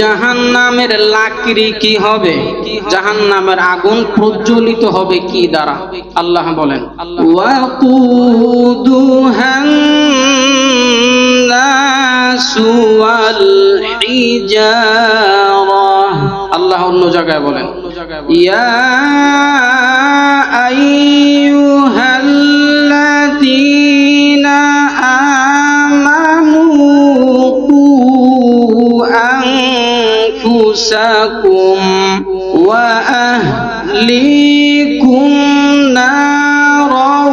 জাহান নামের লাকড়ি কি হবে? জাহান নামের আগুন প্রজ্বলিত হবে কি দ্বারা? আল্লাহ বলেন আল্লাহ অন্য জায়গায় বলেন, ইয়া أنفسكم وأهليكم نارا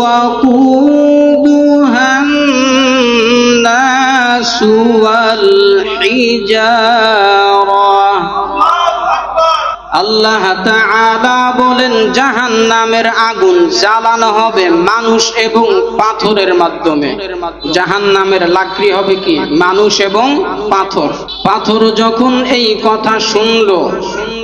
وقودها الناس والحجار তাআলা বলেন, জাহান্নামের আগুন জ্বালানো হবে মানুষ এবং পাথরের মাধ্যমে। জাহান্নামের লাকড়ি হবে কি? মানুষ এবং পাথর। পাথর যখন এই কথা শুনলো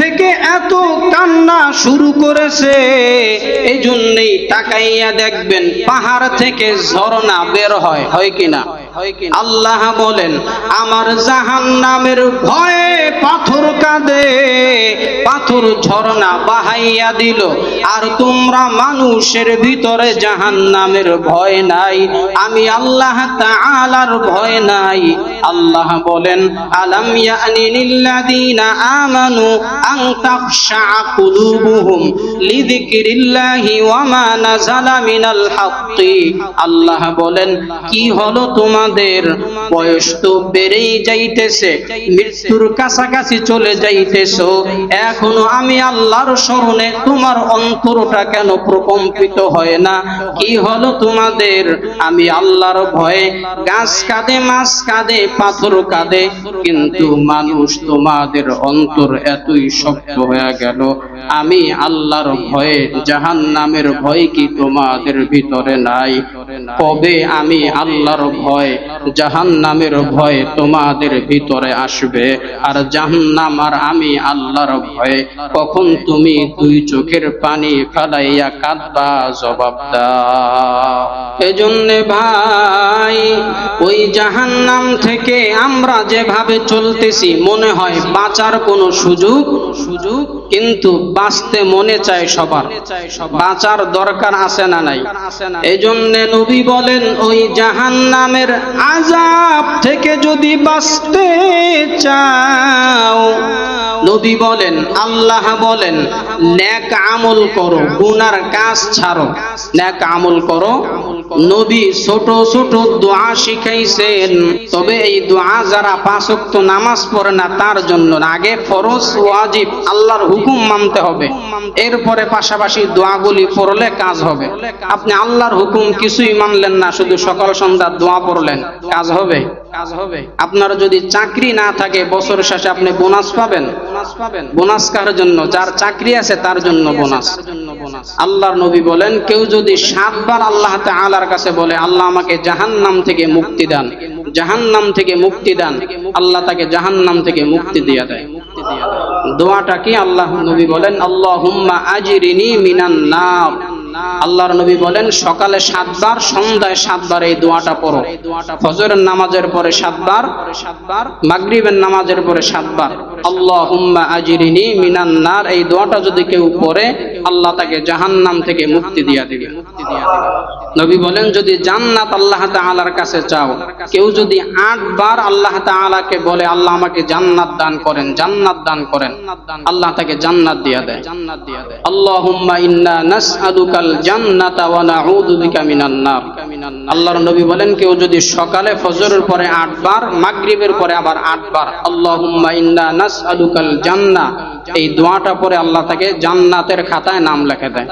থেকে এত কান্না শুরু করেছে। এই জন্যেই তাকাইয়া দেখবেন পাহাড় থেকে ঝরনা বের হয় হয় কিনা? আল্লাহ বলেন, আমার জাহান্নামের ভয়ে পাথর কাঁদে, পাথর ঝর্ণা বাহাইয়া দিল। আর তোমরা মানুষের ভিতরে জাহান্নামের ভয় নাই, আমি আল্লাহ তাআলার ভয় নাই। আল্লাহ বলেন, আলাম ইয়ানি আমানু আন কুলুবুহুম লিযিকরিল্লাহি ওয়া মা নাযালা মিনাল হাক্কি। আল্লাহ বলেন, কি হলো তোমাদের বয়স তো বেড়েই যাইতেছে, মৃত্যুর কাছাকাছি চলে যাইতেছো। এখনও আমি আল্লাহর স্মরণে তোমার অন্তরটা কেন প্রকম্পিত হয় না? কি হলো তোমাদের? আমি আল্লাহর ভয়ে গাছ কাঁদে, মাছ কাঁদে, পাথর কাঁদে, কিন্তু মানুষ তোমাদের অন্তর এতই শক্ত হয়ে গেল। আমি আল্লাহর ভয়ে জাহান নামের ভয় কি তোমাদের ভিতরে নাই? কবে আমি আল্লাহর ভয় জাহান নামের ভয় তোমাদের ভিতরে আসবে। আর জাহান্নাম আর আমি আল্লাহর ভয়ে কখন তুমি দুই চোখের পানি ফেলাইয়া কাঁদবা জবাব এজন্য ভাই, ওই জাহান্নাম থেকে আমরা যেভাবে চলতেছি, মনে হয় বাঁচার কোনো সুযোগ সুযোগ কিন্তু বাঁচতে মনে চায় সবার। বাঁচার দরকার আছে না নাই? এই জন্য নবী বলেন, ওই জাহান জাহান্নামের আজাব থেকে যদি বাঁচতে চাও। নবী বলেন আল্লাহ বলেন ন্যাক আমল করো গুনার কাজ ছাড়ো। ন্যাক আমল করো। নবী ছোট ছোট দোয়া শিখাইছেন। তবে এই দোয়া যারা পাঁচ ওয়াক্ত নামাজ পড়ে না তার জন্য আগে ফরজ ওয়াজিব আল্লাহর হুকুম মানতে হবে। এরপরে পাশাপাশি দোয়াগুলি পড়লে কাজ হবে। আপনি আল্লাহর হুকুম কিছুই মানলেন না শুধু সকাল সন্ধ্যা দোয়া পড়লেন। কাজ হবে? কাজ হবে। আপনার যদি চাকরি না থাকে বছর শেষে আপনি বোনাস পাবেন? পাবেন। বোনাস কার জন্য? যার চাকরি আছে তার জন্য বোনাস। আল্লাহর নবী বলেন, কেউ যদি সাতবার আল্লাহ তাআলার কাছে বলে, আল্লাহ আমাকে জাহান্নাম থেকে মুক্তি দান, জাহান্নাম থেকে মুক্তি দান, আল্লাহ তাকে জাহান্নাম থেকে মুক্তি দিয়ে দেয়। দোয়াটা কি? আল্লাহ নবী বলেন, আল্লাহুম্মা আজরিনি মিনান আল্লাহর নবী বলেন, সকালে সাতবার, সন্ধ্যায় সাতবার এই দোয়াটা পড়ো। ফজরের নামাজের পরে সাতবার সাতবার মাগরিবের নামাজের পরে সাতবার। আল্লাহ হুম্মা মিনান মিনান্নার এই দোয়াটা যদি কেউ পড়ে আল্লাহ তাকে জাহান্নাম থেকে মুক্তি দিয়া দিবে। নবী বলেন, যদি জান্নাত আল্লাহ তাআলার কাছে চাও, কেউ যদি আটবার আল্লাহ তাআলাকে বলে, আল্লাহ আমাকে জান্নাত দান করেন, জান্নাত দান করেন, আল্লাহ তাকে জান্নাত দিয়া দেয়। জান্নাত দিয়া দেয় আল্লাহুম্মা ইন্না নাসআলুকাল জান্নাতা ওয়া নাউযু বিকা মিনান নার। আল্লাহর নবী বলেন, কেউ যদি সকালে ফজরের পরে আটবার, মাগরিবের পরে আবার আটবার, আল্লাহুম্মা ইন্না নাসআলুকাল জান্নাহ এই দোয়াটা পরে আল্লাহ তাকে জান্নাতের খাতায় নাম লেখে দেয়।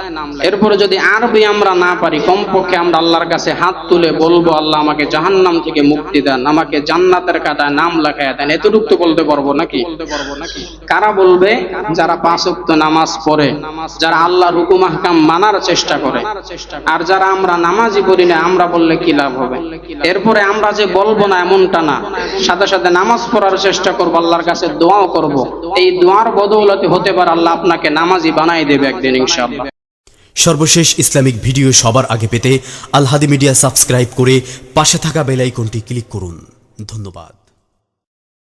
এরপরে যদি আরবি আমরা না পারি কমপক্ষে আমরা আল্লাহর কাছে হাত তুলে বলব আল্লাহ আমাকে জাহান্নাম থেকে মুক্তি দেন আমাকে জান্নাতের খাতায় নাম লেখায় দেন। এতটুকু তো বলতে পারব নাকি? কারা বলবে? যারা পাঁচ ওয়াক্ত নামাজ পড়ে যারা আল্লাহর হুকুম আহকাম মানার চেষ্টা করে আর যারা আমরা নামাজই পড়ি না আমরা বললে কি লাভ হবে? এরপরে আমরা যে বলব না এমনটা না সাথে সাথে নামাজ পড়ার চেষ্টা করব আল্লাহর কাছে দোয়াও করব। এই দোয়ার বদৌলতে হতে পারে, আল্লাহ আপনাকে নামাজি বানাই দেবে একদিন, ইনশাআল্লাহ। সর্বশেষ ইসলামিক ভিডিও সবার আগে পেতে আলহাদি মিডিয়া সাবস্ক্রাইব করে পাশে থাকা বেল আইকনটি ক্লিক করুন। ধন্যবাদ।